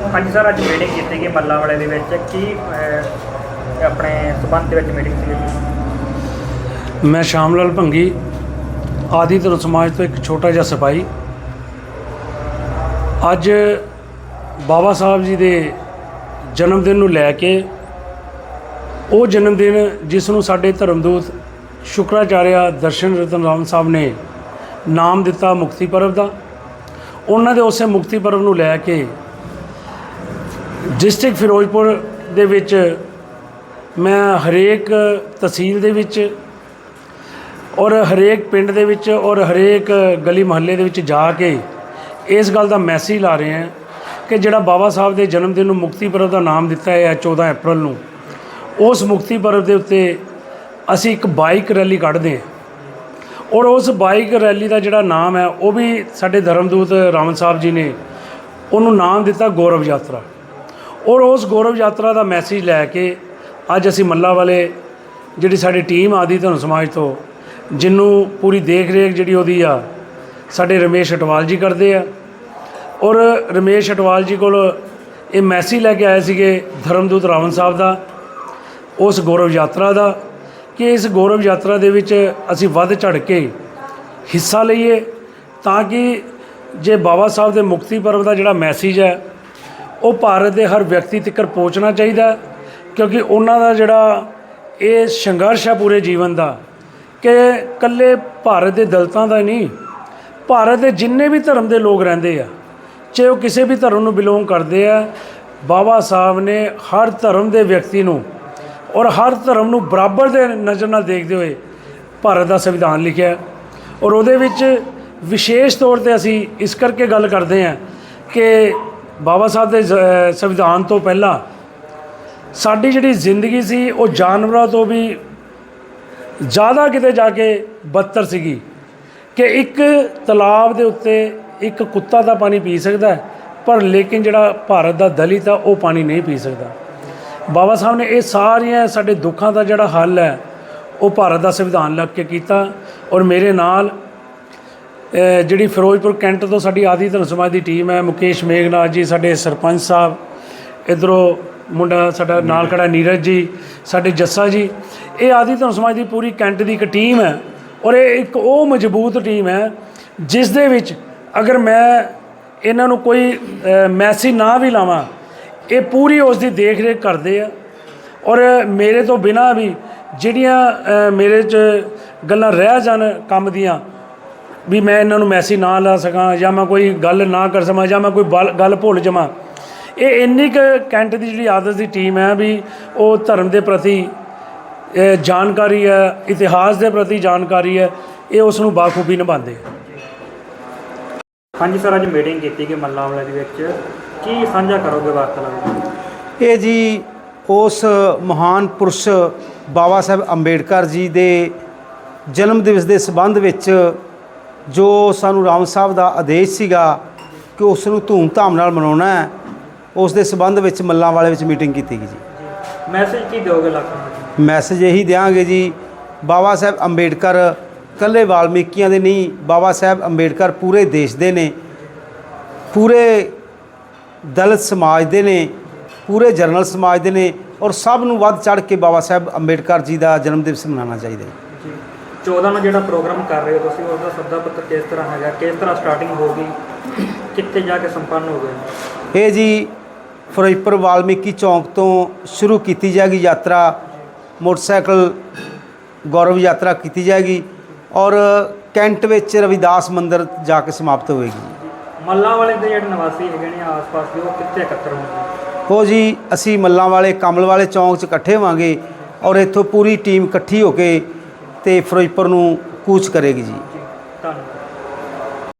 ਹਾਂਜੀ ਸਰ ਅੱਜ ਮੀਟਿੰਗ ਕੀਤੀ ਗਈ ਮੱਲਾ ਵਾਲੇ ਦੇ ਵਿੱਚ। ਕੀ ਅਹ, ਆਪਣੇ ਸਬੰਧ ਦੇ ਵਿੱਚ ਮੀਟਿੰਗ ਸੀ ਮੈਂ ਸ਼ਾਮ ਲਾਲ ਭੰਗੀ ਆਦਿ ਧਰਮ ਸਮਾਜ ਤੋਂ ਇੱਕ ਛੋਟਾ ਜਿਹਾ ਸਿਪਾਹੀ। ਅੱਜ ਬਾਬਾ ਸਾਹਿਬ ਜੀ ਦੇ ਜਨਮ ਦਿਨ ਨੂੰ ਲੈ ਕੇ ਉਹ ਜਨਮ ਦਿਨ ਜਿਸ ਨੂੰ ਸਾਡੇ ਧਰਮਦੂਤ ਸ਼ੁਕਰਾਚਾਰਿਆ ਦਰਸ਼ਨ ਰਤਨ ਰਾਮ ਸਾਹਿਬ ਨੇ ਨਾਮ ਦਿੱਤਾ ਮੁਕਤੀ ਪਰਬ ਦਾ ਉਹਨਾਂ ਦੇ ਉਸੇ ਮੁਕਤੀ ਪਰਬ ਨੂੰ ਲੈ ਕੇ ਡਿਸਟ੍ਰਿਕਟ ਫਿਰੋਜ਼ਪੁਰ ਦੇ ਵਿੱਚ ਮੈਂ ਹਰੇਕ ਤਹਿਸੀਲ ਦੇ ਵਿੱਚ ਔਰ ਹਰੇਕ ਪਿੰਡ ਦੇ ਵਿੱਚ ਔਰ ਹਰੇਕ ਗਲੀ ਮੁਹੱਲੇ ਦੇ ਵਿੱਚ ਜਾ ਕੇ ਇਸ ਗੱਲ ਦਾ ਮੈਸੇਜ ਲਾ ਰਹੇ ਹਾਂ ਕਿ ਜਿਹੜਾ ਬਾਬਾ ਸਾਹਿਬ ਦੇ ਜਨਮ ਦਿਨ ਨੂੰ ਮੁਕਤੀ ਪਰਬ ਦਾ ਨਾਮ ਦਿੱਤਾ ਹੈ 14 ਅਪ੍ਰੈਲ ਨੂੰ, ਉਸ ਮੁਕਤੀ ਪਰਬ ਦੇ ਉੱਤੇ ਅਸੀਂ ਇੱਕ ਬਾਈਕ ਰੈਲੀ ਕੱਢਦੇ ਹਾਂ ਔਰ ਉਸ ਬਾਈਕ ਰੈਲੀ ਦਾ ਜਿਹੜਾ ਨਾਮ ਹੈ ਉਹ ਵੀ ਸਾਡੇ ਧਰਮਦੂਤ ਰਾਮਨ ਸਾਹਿਬ ਜੀ ਨੇ ਉਹਨੂੰ ਨਾਮ ਦਿੱਤਾ ਗੌਰਵ ਯਾਤਰਾ। ਔਰ ਉਸ ਗੌਰਵ ਯਾਤਰਾ ਦਾ ਮੈਸੇਜ ਲੈ ਕੇ ਅੱਜ ਅਸੀਂ ਮੱਲਾ ਵਾਲੇ ਜਿਹੜੀ ਸਾਡੀ ਟੀਮ ਆਦੀ ਧਰਮ ਸਮਾਜ ਤੋਂ ਜਿਹਨੂੰ ਪੂਰੀ ਦੇਖ ਰੇਖ ਜਿਹੜੀ ਉਹਦੀ ਆ, ਸਾਡੇ ਰਮੇਸ਼ ਅਟਵਾਲ ਜੀ ਕਰਦੇ ਆ। ਔਰ ਰਮੇਸ਼ ਅਟਵਾਲ ਜੀ ਕੋਲ ਇਹ ਮੈਸੇਜ ਲੈ ਕੇ ਆਏ ਸੀਗੇ ਧਰਮਦੂਤ ਰਾਵਣ ਸਾਹਿਬ ਦਾ, ਉਸ ਗੌਰਵ ਯਾਤਰਾ ਦਾ, ਕਿ ਇਸ ਗੌਰਵ ਯਾਤਰਾ ਦੇ ਵਿੱਚ ਅਸੀਂ ਵੱਧ ਚੜ ਕੇ ਹਿੱਸਾ ਲਈਏ, ਤਾਂ ਕਿ ਜੇ ਬਾਬਾ ਸਾਹਿਬ ਦੇ ਮੁਕਤੀ ਪਰਵ ਦਾ ਜਿਹੜਾ ਮੈਸੇਜ ਹੈ ਉਹ ਭਾਰਤ ਦੇ ਹਰ ਵਿਅਕਤੀ ਤੱਕ ਪਹੁੰਚਣਾ ਚਾਹੀਦਾ ਕਿਉਂਕਿ ਉਹਨਾਂ ਦਾ ਜਿਹੜਾ ਇਹ ਸੰਘਰਸ਼ ਹੈ ਪੂਰੇ ਜੀਵਨ ਦਾ, ਕਿ ਕੱਲੇ ਭਾਰਤ ਦੇ ਦਲਤਾਂ ਦਾ ਨਹੀਂ, ਭਾਰਤ ਦੇ ਜਿੰਨੇ ਵੀ ਧਰਮ ਦੇ ਲੋਕ ਰਹਿੰਦੇ ਆ, ਚਾਹੇ ਉਹ ਕਿਸੇ ਵੀ ਧਰਮ ਨੂੰ ਬਿਲੋਂਗ ਕਰਦੇ ਆ, ਬਾਬਾ ਸਾਹਿਬ ਨੇ ਹਰ ਧਰਮ ਦੇ ਵਿਅਕਤੀ ਨੂੰ ਔਰ ਹਰ ਧਰਮ ਨੂੰ ਬਰਾਬਰ ਦੇ ਨਜ਼ਰ ਨਾਲ ਦੇਖਦੇ ਹੋਏ ਭਾਰਤ ਦਾ ਸੰਵਿਧਾਨ ਲਿਖਿਆ ਔਰ ਉਹਦੇ ਵਿੱਚ ਵਿਸ਼ੇਸ਼ ਤੌਰ ਤੇ ਅਸੀਂ ਇਸ ਕਰਕੇ ਗੱਲ ਕਰਦੇ ਹਾਂ ਕਿ ਬਾਬਾ ਸਾਹਿਬ ਦੇ ਸੰਵਿਧਾਨ ਤੋਂ ਪਹਿਲਾਂ ਸਾਡੀ ਜਿਹੜੀ ਜ਼ਿੰਦਗੀ ਸੀ, ਉਹ ਜਾਨਵਰਾਂ ਤੋਂ ਵੀ ਜ਼ਿਆਦਾ ਕਿਤੇ ਜਾ ਕੇ ਬਦਤਰ ਸੀਗੀ ਕਿ ਇੱਕ ਤਲਾਬ ਦੇ ਉੱਤੇ ਇੱਕ ਕੁੱਤਾ ਦਾ ਪਾਣੀ ਪੀ ਸਕਦਾ ਪਰ ਲੇਕਿਨ ਜਿਹੜਾ ਭਾਰਤ ਦਾ ਦਲਿਤ ਆ, ਉਹ ਪਾਣੀ ਨਹੀਂ ਪੀ ਸਕਦਾ। ਬਾਬਾ ਸਾਹਿਬ ਨੇ ਇਹ ਸਾਰੀਆਂ ਸਾਡੇ ਦੁੱਖਾਂ ਦਾ ਜਿਹੜਾ ਹੱਲ ਹੈ, ਉਹ ਭਾਰਤ ਦਾ ਸੰਵਿਧਾਨ ਲੱਗ ਕੇ ਕੀਤਾ ਔਰ ਮੇਰੇ ਨਾਲ ਜਿਹੜੀ ਫਿਰੋਜ਼ਪੁਰ ਕੈਂਟ ਤੋਂ ਸਾਡੀ ਆਦੀ ਧਰਮ ਸਮਾਜ ਦੀ ਟੀਮ ਹੈ, ਮੁਕੇਸ਼ ਮੇਘਨਾਥ ਜੀ, ਸਾਡੇ ਸਰਪੰਚ ਸਾਹਿਬ, ਇਧਰੋਂ ਮੁੰਡਾ ਸਾਡਾ ਨਾਲ ਖੜਾ ਨੀਰਜ ਜੀ, ਸਾਡੇ ਜੱਸਾ ਜੀ, ਇਹ ਆਦੀ ਧਰਮ ਸਮਾਜ ਦੀ ਪੂਰੀ ਕੈਂਟ ਦੀ ਇੱਕ ਟੀਮ ਹੈ ਔਰ ਇਹ ਇੱਕ ਉਹ ਮਜ਼ਬੂਤ ਟੀਮ ਹੈ ਜਿਸ ਦੇ ਵਿੱਚ ਅਗਰ ਮੈਂ ਇਹਨਾਂ ਨੂੰ ਕੋਈ ਮੈਸੇਜ ਨਾ ਵੀ ਲਾਵਾਂ, ਇਹ ਪੂਰੀ ਉਸ ਦੀ ਦੇਖ ਰੇਖ ਕਰਦੇ ਆ ਔਰ ਮੇਰੇ ਤੋਂ ਬਿਨਾ ਵੀ ਜਿਹੜੀਆਂ ਮੇਰੇ 'ਚ ਗੱਲਾਂ ਰਹਿ ਜਾਣ ਕੰਮ ਦੀਆਂ ਵੀ ਮੈਂ ਇਹਨਾਂ ਨੂੰ ਮੈਸੇਜ ਨਾ ਲਾ ਸਕਾਂ ਜਾਂ ਮੈਂ ਕੋਈ ਗੱਲ ਨਾ ਕਰ ਸਕਾਂ ਜਾਂ ਮੈਂ ਕੋਈ ਗੱਲ ਭੁੱਲ ਜਾਵਾਂ। ਇਹ ਇੰਨੀ ਕੁ ਕੈਂਟ ਦੀ ਜਿਹੜੀ ਆਦਤ ਦੀ ਟੀਮ ਹੈ ਵੀ ਉਹ ਧਰਮ ਦੇ ਪ੍ਰਤੀ ਇਹ ਜਾਣਕਾਰੀ ਹੈ ਇਤਿਹਾਸ ਦੇ ਪ੍ਰਤੀ ਜਾਣਕਾਰੀ ਹੈ ਇਹ ਉਸ ਨੂੰ ਬਾਖੂਬੀ ਨਿਭਾਉਂਦੇ ਹੈ ਹਾਂਜੀ ਸਰ ਅੱਜ ਮੀਟਿੰਗ ਕੀਤੀ ਗਈ ਮੱਲਾ ਵਾਲੇ ਦੇ ਵਿੱਚ। ਕੀ ਸਾਂਝਾ ਕਰੋਗੇ ਵਾਰਤਾਲਾਪ ਇਹ ਜੀ ਉਸ ਮਹਾਨ ਪੁਰਸ਼ ਬਾਬਾ ਸਾਹਿਬ ਅੰਬੇਡਕਰ ਜੀ ਦੇ ਜਨਮ ਦਿਵਸ ਦੇ ਸਬੰਧ ਵਿੱਚ ਜੋ ਸਾਨੂੰ ਰਾਮ ਸਾਹਿਬ ਦਾ ਆਦੇਸ਼ ਸੀਗਾ ਕਿ ਉਸ ਨੂੰ ਧੂਮ-ਧਾਮ ਨਾਲ ਮਨਾਉਣਾ ਹੈ ਉਸ ਦੇ ਸਬੰਧ ਵਿੱਚ ਮੱਲਾਂ ਵਾਲੇ ਵਿੱਚ ਮੀਟਿੰਗ ਕੀਤੀ ਗਈ ਜੀ। ਮੈਸੇਜ ਕੀ ਦਿਓਗੇ ਨੂੰ? ਮੈਸੇਜ ਇਹੀ ਦਿਆਂਗੇ ਜੀ ਬਾਬਾ ਸਾਹਿਬ ਅੰਬੇਡਕਰ ਕੱਲੇ ਵਾਲਮੀਕੀਆਂ ਦੇ ਨਹੀਂ ਬਾਬਾ ਸਾਹਿਬ ਅੰਬੇਡਕਰ ਪੂਰੇ ਦੇਸ਼ ਦੇ ਨੇ ਪੂਰੇ ਦਲਿਤ ਸਮਾਜ ਦੇ ਨੇ ਪੂਰੇ ਜਰਨਲ ਸਮਾਜ ਦੇ ਨੇ ਔਰ ਸਭ ਨੂੰ ਵੱਧ ਚੜ ਕੇ ਬਾਬਾ ਸਾਹਿਬ ਅੰਬੇਡਕਰ ਜੀ ਦਾ ਜਨਮ ਦਿਵਸ ਮਨਾਉਣਾ ਚਾਹੀਦਾ ਹੈ। 14 ਨੂੰ ਜਿਹੜਾ ਪ੍ਰੋਗਰਾਮ ਕਰ ਰਹੇ ਹੋ ਤੁਸੀਂ ਉਸ ਦਾ ਸੱਦਾ ਪੱਤਰ ਕਿਸ ਤਰ੍ਹਾਂ ਹੈਗਾ ਕਿਸ ਤਰ੍ਹਾਂ ਸਟਾਰਟਿੰਗ ਹੋਗੀ ਕਿੱਥੇ ਜਾ ਕੇ ਸੰਪੰਨ ਹੋ ਗਏ? ਇਹ ਜੀ ਫਿਰੋਜ਼ਪੁਰ ਵਾਲਮੀਕੀ ਚੌਂਕ ਤੋਂ ਸ਼ੁਰੂ ਕੀਤੀ ਜਾਏਗੀ ਯਾਤਰਾ ਮੋਟਰਸਾਈਕਲ ਗੌਰਵ ਯਾਤਰਾ ਕੀਤੀ ਜਾਏਗੀ ਔਰ ਕੈਂਟ ਵਿੱਚ ਰਵਿਦਾਸ ਮੰਦਿਰ ਜਾ ਕੇ ਸਮਾਪਤ ਹੋਏਗੀ। ਮੱਲਾ ਵਾਲੇ ਦੇ ਜਿਹੜੇ ਨਿਵਾਸੀ ਹੈਗੇ ਨੇ ਆਸ-ਪਾਸ ਦੇ ਉਹ ਕਿੱਥੇ ਇਕੱਤਰ ਹੋਣਗੇ? ਉਹ ਜੀ ਅਸੀਂ ਮੱਲਾਂ ਵਾਲੇ ਕਮਲ ਵਾਲੇ ਚੌਂਕ 'ਚ ਇਕੱਠੇ ਹੋਵਾਂਗੇ ਔਰ ਇੱਥੋਂ ਪੂਰੀ ਟੀਮ ਇਕੱਠੀ ਹੋ ਕੇ ਤੇ ਫਿਰੋਜ਼ਪੁਰ ਨੂੰ ਕੂਚ ਕਰੇਗੀ ਜੀ।